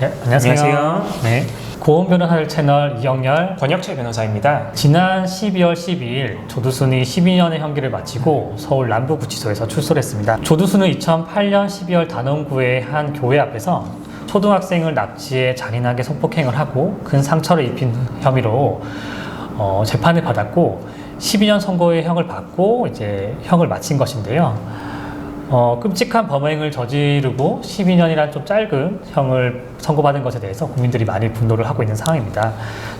네, 안녕하세요. 안녕하세요. 네. 고은 변호사를 채널 이영렬. 권혁철 변호사입니다. 지난 12월 12일 조두순이 12년의 형기를 마치고 서울 남부구치소에서 출소했습니다. 조두순은 2008년 12월 단원구의 한 교회 앞에서 초등학생을 납치해 잔인하게 성폭행을 하고 큰 상처를 입힌 혐의로 어, 재판을 받았고 12년 선고의 형을 받고 이제 형을 마친 것인데요. 어, 끔찍한 범행을 저지르고 12년이란 좀 짧은 형을 선고받은 것에 대해서 국민들이 많이 분노를 하고 있는 상황입니다.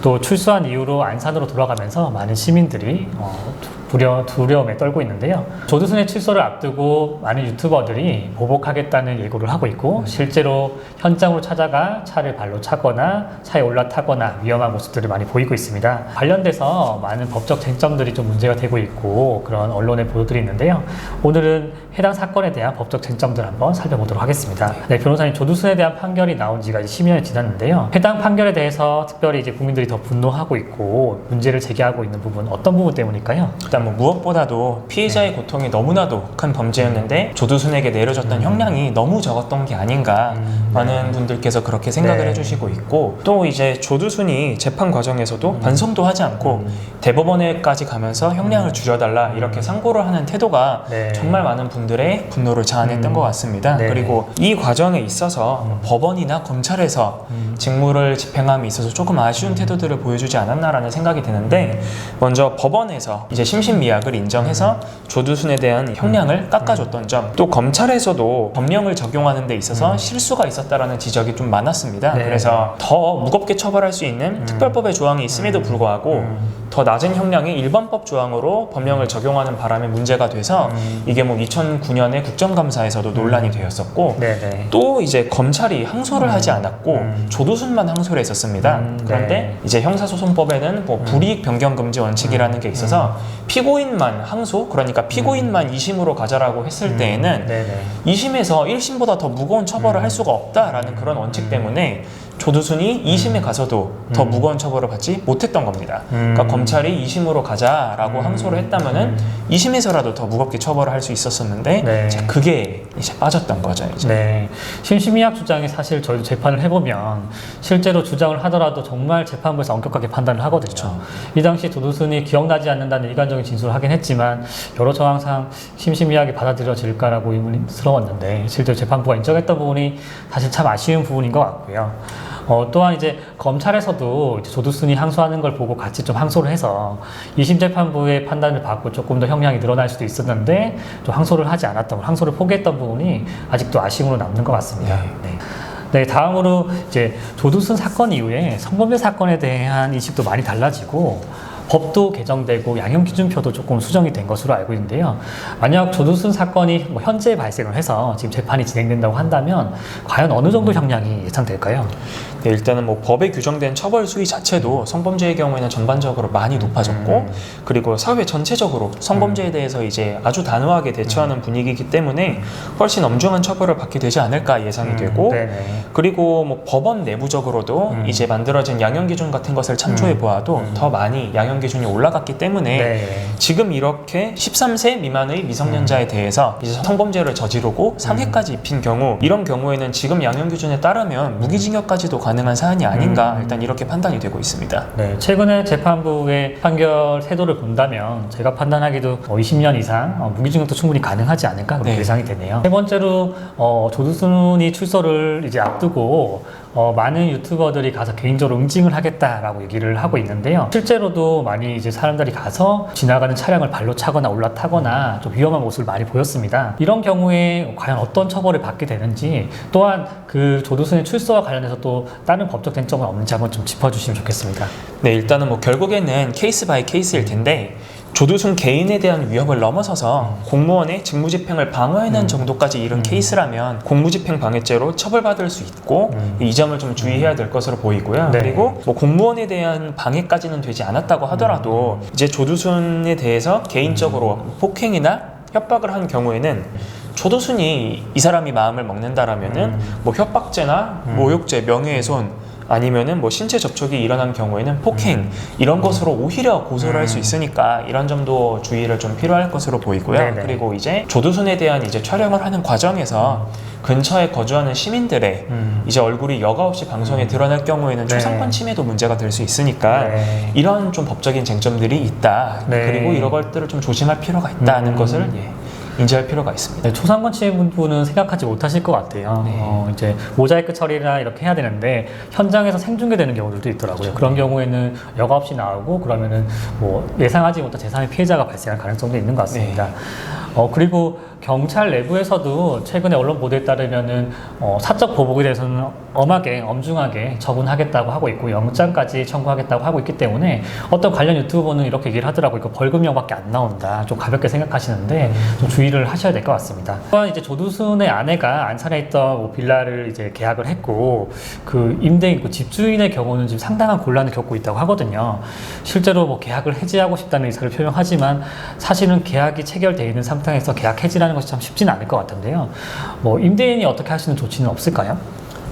또 출소한 이후로 안산으로 돌아가면서 많은 시민들이 어, 두려, 두려움에 떨고 있는데요. 조두순의 출소를 앞두고 많은 유튜버들이 보복하겠다는 예고를 하고 있고 실제로 현장으로 찾아가 차를 발로 차거나 차에 올라타거나 위험한 모습들을 많이 보이고 있습니다. 관련돼서 많은 법적 쟁점들이 좀 문제가 되고 있고 그런 언론의 보도들이 있는데요. 오늘은 해당 사건에 대한 법적 쟁점들 한번 살펴보도록 하겠습니다. 네, 변호사님 조두순에 대한 판결이 나온 지가 이제 10년이 지났는데요. 해당 판결에 대해서 특별히 이제 국민들이 더 분노하고 있고 문제를 제기하고 있는 부분 어떤 부분 때문일까요? 일단 뭐 무엇보다도 피해자의 고통이 너무나도 큰 범죄였는데 조두순에게 내려졌던 형량이 너무 적었던 게 아닌가 음, 많은 분들께서 그렇게 생각을 네. 해주시고 있고 또 이제 조두순이 재판 과정에서도 반성도 하지 않고 대법원에까지 가면서 형량을 줄여달라 이렇게 상고를 하는 태도가 네. 정말 많은 분들의 분노를 자아냈던 음. 것 같습니다. 네. 그리고 이 과정에 있어서 뭐 법원이나 검찰에서 음. 직무를 집행함에 있어서 조금 아쉬운 태도들을 보여주지 않았나라는 생각이 드는데 먼저 법원에서 이제 심 신미약을 인정해서 조두순에 대한 형량을 깎아줬던 점, 또 검찰에서도 법령을 적용하는 데 있어서 실수가 있었다라는 지적이 좀 많았습니다. 네. 그래서 더 무겁게 처벌할 수 있는 특별법의 조항이 있음에도 불구하고 음. 더 낮은 형량이 일반법 조항으로 법령을 적용하는 바람에 문제가 돼서 음. 이게 뭐 2009년에 국정감사에서도 논란이 되었었고 네네. 또 이제 검찰이 항소를 하지 않았고 음. 조두순만 항소를 했었습니다. 음, 그런데 네. 이제 형사소송법에는 뭐 불이익 변경 금지 원칙이라는 게 있어서 피 고인만 항소 그러니까 피고인만 2심으로 가자라고 했을 때에는 네네. 2심에서 1심보다 더 무거운 처벌을 음. 할 수가 없다라는 그런 원칙 때문에 조두순이 2심에 가서도 더 음. 무거운 처벌을 받지 못했던 겁니다. 음. 그러니까 검찰이 2심으로 가자라고 음. 항소를 했다면은 2심에서라도 더 무겁게 처벌을 할 수 있었었는데 네. 이제 그게 이제 빠졌던 거죠. 이제. 네. 심심이약 주장이 사실 저희도 재판을 해보면 실제로 주장을 하더라도 정말 재판부에서 엄격하게 판단을 하거든요. 그렇죠. 이 당시 도두순이 기억나지 않는다는 일관적인 진술을 하긴 했지만 여러 정황상 심심이약이 받아들여질까라고 의문스러웠는데 실제로 재판부가 인정했던 부분이 사실 참 아쉬운 부분인 것 같고요. 어, 또한 이제 검찰에서도 이제 조두순이 항소하는 걸 보고 같이 좀 항소를 해서 2심 재판부의 판단을 받고 조금 더 형량이 늘어날 수도 있었는데 좀 항소를 하지 않았던 항소를 포기했던 부분이 아직도 아쉬움으로 남는 것 같습니다. 네. 네, 다음으로 이제 조두순 사건 이후에 성범죄 사건에 대한 인식도 많이 달라지고 법도 개정되고 양형 기준표도 조금 수정이 된 것으로 알고 있는데요. 만약 조두순 사건이 뭐 현재 발생을 해서 지금 재판이 진행된다고 한다면 과연 어느 정도 형량이 예상될까요? 네, 일단은 뭐 법에 규정된 처벌 수위 자체도 성범죄의 경우에는 전반적으로 많이 높아졌고 음. 그리고 사회 전체적으로 성범죄에 대해서 이제 아주 단호하게 대처하는 분위기이기 때문에 훨씬 엄중한 처벌을 받게 되지 않을까 예상이 되고 음, 네네. 그리고 뭐 법원 내부적으로도 음. 이제 만들어진 양형 기준 같은 것을 참조해 보아도 음. 더 많이 양형 기준이 올라갔기 때문에 네. 지금 이렇게 13세 미만의 미성년자에 대해서 이제 성범죄를 저지르고 상해까지 입힌 경우 이런 경우에는 지금 양형 기준에 따르면 무기징역까지도 가능한 사안이 아닌가 음. 일단 이렇게 판단이 되고 있습니다. 네, 최근에 재판부의 판결 태도를 본다면 제가 판단하기도 뭐 20년 이상 어, 무기징역도 충분히 가능하지 않을까 그렇게 네. 예상이 되네요. 세 번째로 어, 조두순이 출소를 이제 앞두고 어, 많은 유튜버들이 가서 개인적으로 응징을 하겠다라고 얘기를 하고 있는데요. 실제로도 많이 이제 사람들이 가서 지나가는 차량을 발로 차거나 올라타거나 좀 위험한 모습을 많이 보였습니다. 이런 경우에 과연 어떤 처벌을 받게 되는지 또한 그 조두순의 출소와 관련해서 또 다른 법적 쟁점은 없는지 한번 좀 짚어주시면 좋겠습니다. 네, 일단은 뭐 결국에는 케이스 바이 케이스일 텐데 조두순 개인에 대한 위협을 넘어서서 공무원의 직무집행을 방어해낸 정도까지 이른 케이스라면 공무집행 방해죄로 처벌받을 수 있고 음. 이 점을 좀 주의해야 될 것으로 보이고요. 네. 그리고 뭐 공무원에 대한 방해까지는 되지 않았다고 하더라도 이제 조두순에 대해서 개인적으로 폭행이나 협박을 한 경우에는 조두순이 이 사람이 마음을 먹는다라면 은 음. 뭐 협박죄나 음. 모욕죄, 명예훼손 아니면은 뭐 신체 접촉이 일어난 경우에는 폭행 이런 것으로 오히려 고소를 할수 음. 있으니까 이런 점도 주의를 좀 필요할 것으로 보이고요. 네네. 그리고 이제 조두순에 대한 이제 촬영을 하는 과정에서 근처에 거주하는 시민들의 음. 이제 얼굴이 여과 없이 방송에 드러날 경우에는 네. 초상권 침해도 문제가 될 수 있으니까 네. 이런 좀 법적인 쟁점들이 있다. 네. 그리고 이런 것들을 좀 조심할 필요가 있다는 음. 것을 예, 인지할 필요가 있습니다. 네, 초상권 침해 부분은 생각하지 못하실 것 같아요. 네. 어, 이제 모자이크 처리나 이렇게 해야 되는데 현장에서 생중계되는 경우들도 있더라고요. 그런 경우에는 여과 없이 나오고 그러면은 뭐 예상하지 못한 제3의 피해자가 발생할 가능성도 있는 것 같습니다. 어, 그리고 경찰 내부에서도 최근에 언론 보도에 따르면은 어, 사적 보복에 대해서는 엄하게 엄중하게 처분하겠다고 하고 있고 영장까지 청구하겠다고 하고 있기 때문에 어떤 관련 유튜버는 이렇게 얘기를 하더라고요. 이거 벌금형밖에 안 나온다. 좀 가볍게 생각하시는데 좀 주의를 하셔야 될 것 같습니다. 또한 이제 조두순의 아내가 안산에 있던 뭐 빌라를 이제 계약을 했고 그 임대인 그 집주인의 경우는 지금 상당한 곤란을 겪고 있다고 하거든요. 실제로 뭐 계약을 해지하고 싶다는 의사를 표명하지만 사실은 계약이 체결돼 있는 상태 에서 계약 해지라는 것이 참 쉽지는 않을 것 같은데요. 뭐 임대인이 어떻게 할 수 있는 조치는 없을까요?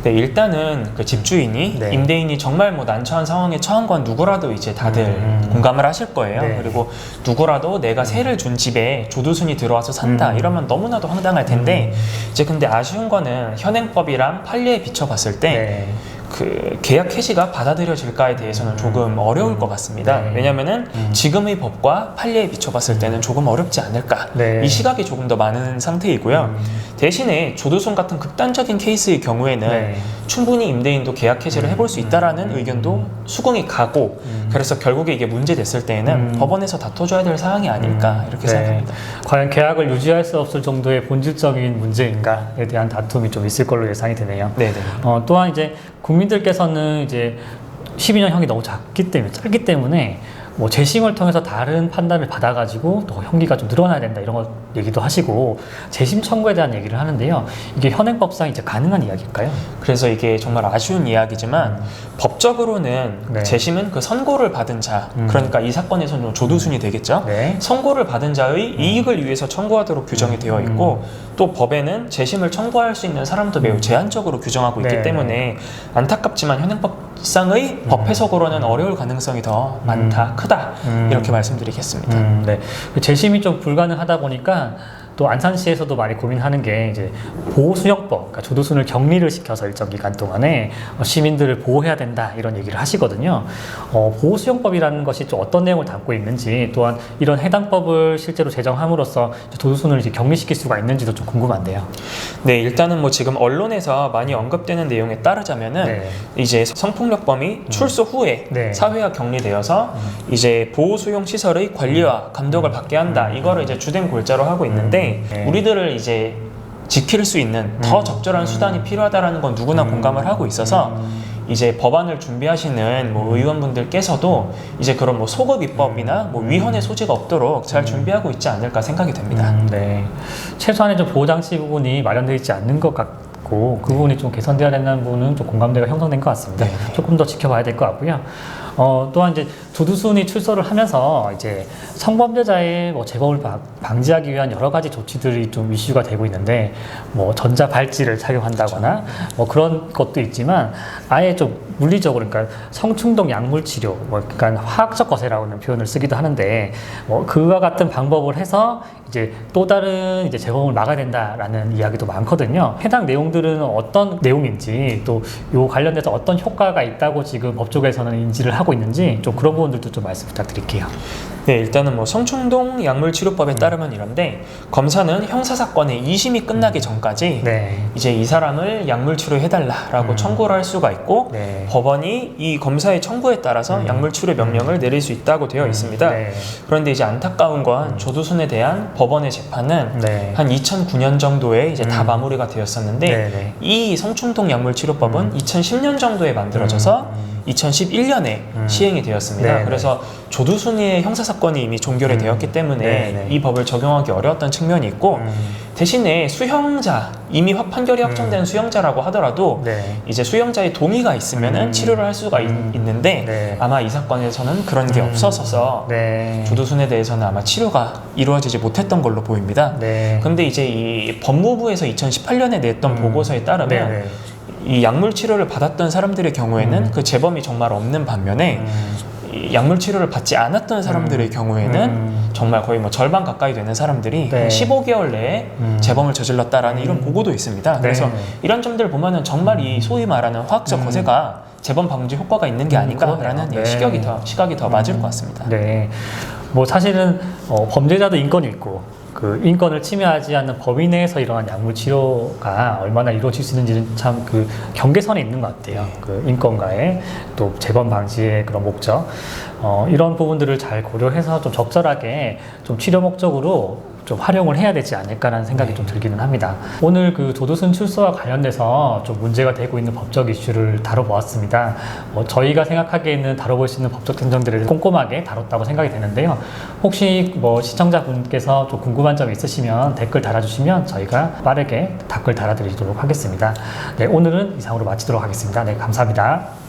네, 일단은 그 집주인이 네. 임대인이 정말 뭐 난처한 상황에 처한 건 누구라도 이제 다들 음. 공감을 하실 거예요. 네. 그리고 누구라도 내가 세를 준 집에 조두순이 들어와서 산다 음. 이러면 너무나도 황당할 텐데 이제 근데 아쉬운 거는 현행법이랑 판례에 비춰봤을 때 네. 그 계약 해지가 받아들여질까에 대해서는 조금 어려울 것 같습니다. 네. 왜냐면은 음. 지금의 법과 판례에 비춰봤을 때는 조금 어렵지 않을까. 네. 이 시각이 조금 더 많은 상태이고요. 음. 대신에 조두순 같은 극단적인 케이스의 경우에는 네. 충분히 임대인도 계약 해지를 해볼 수 있다라는 음. 의견도 수긍이 가고 음. 그래서 결국에 이게 문제됐을 때에는 음. 법원에서 다퉈줘야 될 사항이 아닐까 음, 이렇게 네. 생각합니다. 과연 계약을 유지할 수 없을 정도의 본질적인 문제인가에 대한 다툼이 좀 있을 걸로 예상이 되네요. 네네. 어, 또한 이제 국민들께서는 이제 12년형이 너무 작기 때문에 짧기 때문에 뭐 재심을 통해서 다른 판단을 받아가지고 또 형기가 좀 늘어나야 된다 이런 거 얘기도 하시고 재심 청구에 대한 얘기를 하는데요. 이게 현행법상 이제 가능한 이야기일까요? 그래서 이게 정말 아쉬운 이야기지만 법적으로는 네. 재심은 그 선고를 받은 자 음. 그러니까 이 사건에서는 조두순이 되겠죠. 네. 선고를 받은 자의 이익을 위해서 청구하도록 규정이 되어 있고 음. 또 법에는 재심을 청구할 수 있는 사람도 매우 제한적으로 규정하고 있기 네. 때문에 안타깝지만 현행법 상의 법 해석으로는 어려울 가능성이 더 많다 크다 음. 이렇게 말씀드리겠습니다. 음, 네. 그 재심이 좀 불가능하다 보니까 또 안산시에서도 많이 고민하는 게 이제 보호수용법, 그러니까 조두순을 격리를 시켜서 일정 기간 동안에 어, 시민들을 보호해야 된다 이런 얘기를 하시거든요. 어, 보호수용법이라는 것이 좀 어떤 내용을 담고 있는지 또한 이런 해당법을 실제로 제정함으로써 이제 조두순을 이제 격리시킬 수가 있는지도 좀 궁금한데요. 네, 일단은 뭐 지금 언론에서 많이 언급되는 내용에 따르자면은 네. 이제 성폭력범이 출소 후에 네. 사회화 격리되어서 이제 보호 수용 시설의 관리와 감독을 받게 한다. 음. 이거를 이제 주된 골자로 하고 있는데 음. 네. 우리들을 이제 지킬 수 있는 더 음. 적절한 수단이 필요하다라는 건 누구나 음. 공감을 하고 있어서 음. 이제 법안을 준비하시는 뭐 의원분들께서도 이제 그런 뭐 소급 입법이나 뭐 위헌의 소지가 없도록 잘 준비하고 있지 않을까 생각이 됩니다. 음, 네. 최소한의 좀 보호 장치 부분이 마련되어 있지 않는 것 같고 그 부분이 좀 개선되어야 된다는 부분은 좀 공감대가 형성된 것 같습니다. 네. 조금 더 지켜봐야 될 것 같고요. 어, 또한 이제 조두순이 출소를 하면서 이제 성범죄자의 뭐 재범을 방- 방지하기 위한 여러 가지 조치들이 좀 이슈가 되고 있는데 뭐 전자 발찌를 착용한다거나 뭐 그런 것도 있지만 아예 좀 물리적으로 그러니까 성충동 약물 치료 뭐 그러니까 화학적 거세라고는 표현을 쓰기도 하는데 뭐 그와 같은 방법을 해서 이제 또 다른 이제 재범을 막아야 된다라는 이야기도 많거든요. 해당 내용들은 어떤 내용인지 또 요 관련돼서 어떤 효과가 있다고 지금 법조계에서는 인지를 하고 있는지 좀 그런 부분들도 좀 말씀 부탁드릴게요. 네, 일단은 뭐 성충동 약물 치료법에 따르면 이런데 검사는 형사 사건의 이심이 끝나기 전까지 네. 이제 이 사람을 약물 치료해달라라고 음. 청구를 할 수가 있고 네. 법원이 이 검사의 청구에 따라서 음. 약물 치료 명령을 내릴 수 있다고 되어 있습니다. 네. 그런데 이제 안타까운 건 음. 조두순에 대한 법원의 재판은 네. 한 2009년 정도에 이제 다 음. 마무리가 되었었는데 네, 네. 이 성충동 약물 치료법은 음. 2010년 정도에 만들어져서 음. 2011년에 음. 시행이 되었습니다. 네, 네. 그래서 조두순의 형사 사건이 이미 종결이 음. 되었기 때문에 네, 네. 이 법을 적용하기 어려웠던 측면이 있고 음. 대신에 수형자 이미 확 판결이 확정된 음. 수형자라고 하더라도 네. 이제 수형자의 동의가 있으면은 음. 치료를 할 수가 있- 음. 있 는데 네. 아마 이 사건에서는 그런 게 음. 없었어서 네. 조두순에 대해서는 아마 치료가 이루어지지 못했던 걸로 보입니다. 네. 근데 이제 이 법무부에서 2018년에 냈던 음. 보고서에 따르면 네, 네. 이 약물 치료를 받았던 사람들의 경우에는 음. 그 재범이 정말 없는 반면에 음, 이 약물 치료를 받지 않았던 사람들의 경우에는 음. 정말 거의 뭐 절반 가까이 되는 사람들이 네. 한 15개월 내에 음. 재범을 저질렀다라는 이런 보고도 있습니다. 네. 그래서 이런 점들 보면은 정말 이 소위 말하는 화학적 음. 거세가 재범 방지 효과가 있는 게 음, 아닌가라는 네. 시각이 더 시각이 더 맞을 것 같습니다. 네. 뭐 사실은 어, 범죄자도 인권이 있고 그 인권을 침해하지 않는 범위 내에서 일어난 약물 치료가 얼마나 이루어질 수 있는지는 참 그 경계선에 있는 것 같아요. 네. 그 인권과의 또 재범 방지의 그런 목적 어, 이런 부분들을 잘 고려해서 좀 적절하게 좀 치료 목적으로 좀 활용을 해야 되지 않을까라는 생각이 좀 들기는 합니다. 오늘 그 조두순 출소와 관련돼서 좀 문제가 되고 있는 법적 이슈를 다뤄보았습니다. 뭐 저희가 생각하기에는 다뤄볼 수 있는 법적 행정들을 꼼꼼하게 다뤘다고 생각이 되는데요. 혹시 뭐 시청자분께서 좀 궁금한 점 있으시면 댓글 달아주시면 저희가 빠르게 댓글 달아드리도록 하겠습니다. 네, 오늘은 이상으로 마치도록 하겠습니다. 네, 감사합니다.